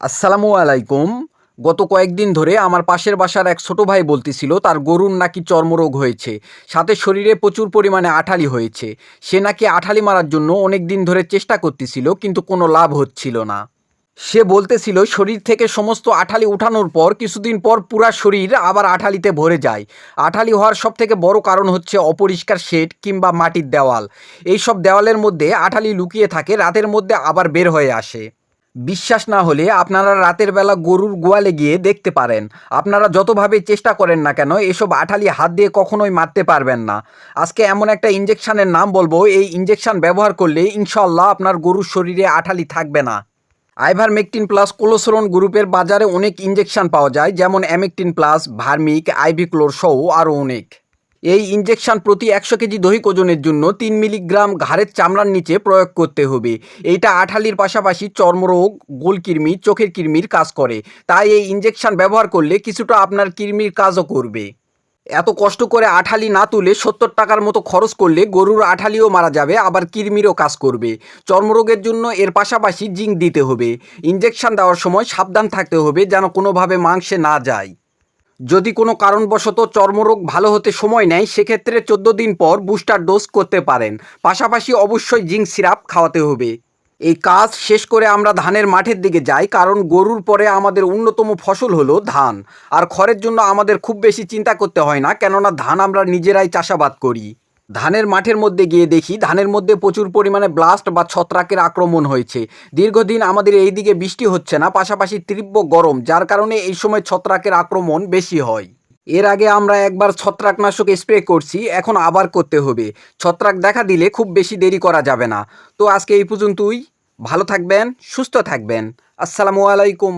আসসালামু আলাইকুম। গত কয়েকদিন ধরে আমার পাশের বাসার এক ছোট ভাই বলতেছিল, তার গরুর নাকি চর্মরোগ হয়েছে, সাথে শরীরে প্রচুর পরিমাণে আঠালি হয়েছে। সে নাকি আঠালি মারার জন্য অনেক দিন ধরে চেষ্টা করতেছিল, কিন্তু কোনো লাভ হচ্ছিল না। সে বলতেছিল, শরীর থেকে সমস্ত আঠালি উঠানোর পর কিছুদিন পর পুরা শরীর আবার আঠালিতে ভরে যায়। আঠালি হওয়ার সব থেকে বড় কারণ হচ্ছে অপরিষ্কার শেড কিংবা মাটির দেওয়াল। এইসব দেওয়ালের মধ্যে আঠালি লুকিয়ে থাকে, রাতের মধ্যে আবার বের হয়ে আসে। বিশ্বাস না হলে আপনারা রাতের বেলা গরুর গোয়ালে গিয়ে দেখতে পারেন। আপনারা যতভাবে চেষ্টা করেন না কেন, এসব আঠালি হাত দিয়ে কখনোই মারতে পারবেন না। আজকে এমন একটা ইঞ্জেকশানের নাম বলব, এই ইঞ্জেকশন ব্যবহার করলে ইনশাল্লাহ আপনার গরুর শরীরে আঠালি থাকবে না। আইভারমেকটিন প্লাস কোলোসরন গ্রুপের বাজারে অনেক ইঞ্জেকশন পাওয়া যায়, যেমন অ্যামেকটিন প্লাস, ভার্মিক আইভিক্লোর সহ আরও অনেক। এই ইঞ্জেকশন প্রতি একশো কেজি দৈহিক ওজনের জন্য তিন মিলিগ্রাম ঘাড়ের চামড়ার নিচে প্রয়োগ করতে হবে। এইটা আঠালির পাশাপাশি চর্মরোগ, গোল গোলকৃমি চোখের কৃমির কাজ করে। তাই এই ইঞ্জেকশন ব্যবহার করলে কিছুটা আপনার কৃমির কাজও করবে। এত কষ্ট করে আঠালি না তুলে সত্তর টাকার মতো খরচ করলে গরুর আঠালিও মারা যাবে, আবার কৃমিরও কাজ করবে। চর্মরোগের জন্য এর পাশাপাশি জিঙ্ক দিতে হবে। ইঞ্জেকশন দেওয়ার সময় সাবধান থাকতে হবে যেন কোনোভাবে মাংসে না যায়। যদি কোনো কারণবশত চর্মরোগ ভালো হতে সময় নেয়, সেক্ষেত্রে চোদ্দ দিন পর বুস্টার ডোজ করতে পারেন। পাশাপাশি অবশ্যই জিঙ্ক সিরাপ খাওয়াতে হবে। এই কাজ শেষ করে আমরা ধানের মাঠের দিকে যাই, কারণ গরুর পরে আমাদের অন্যতম ফসল হলো ধান। আর খড়ের জন্য আমাদের খুব বেশি চিন্তা করতে হয় না, কেননা ধান আমরা নিজেরাই চাষাবাদ করি। ধানের মাঠের মধ্যে গিয়ে দেখি, ধানের মধ্যে প্রচুর পরিমাণে ব্লাস্ট বা ছত্রাকের আক্রমণ হয়েছে। দীর্ঘদিন আমাদের এই দিকে বৃষ্টি হচ্ছে না, পাশাপাশি তীব্র গরম, যার কারণে এই সময় ছত্রাকের আক্রমণ বেশি হয়। এর আগে আমরা একবার ছত্রাকনাশক স্প্রে করছি, এখন আবার করতে হবে। ছত্রাক দেখা দিলে খুব বেশি দেরি করা যাবে না। তো আজকে এই পর্যন্তই। ভালো থাকবেন, সুস্থ থাকবেন। আসসালামু আলাইকুম।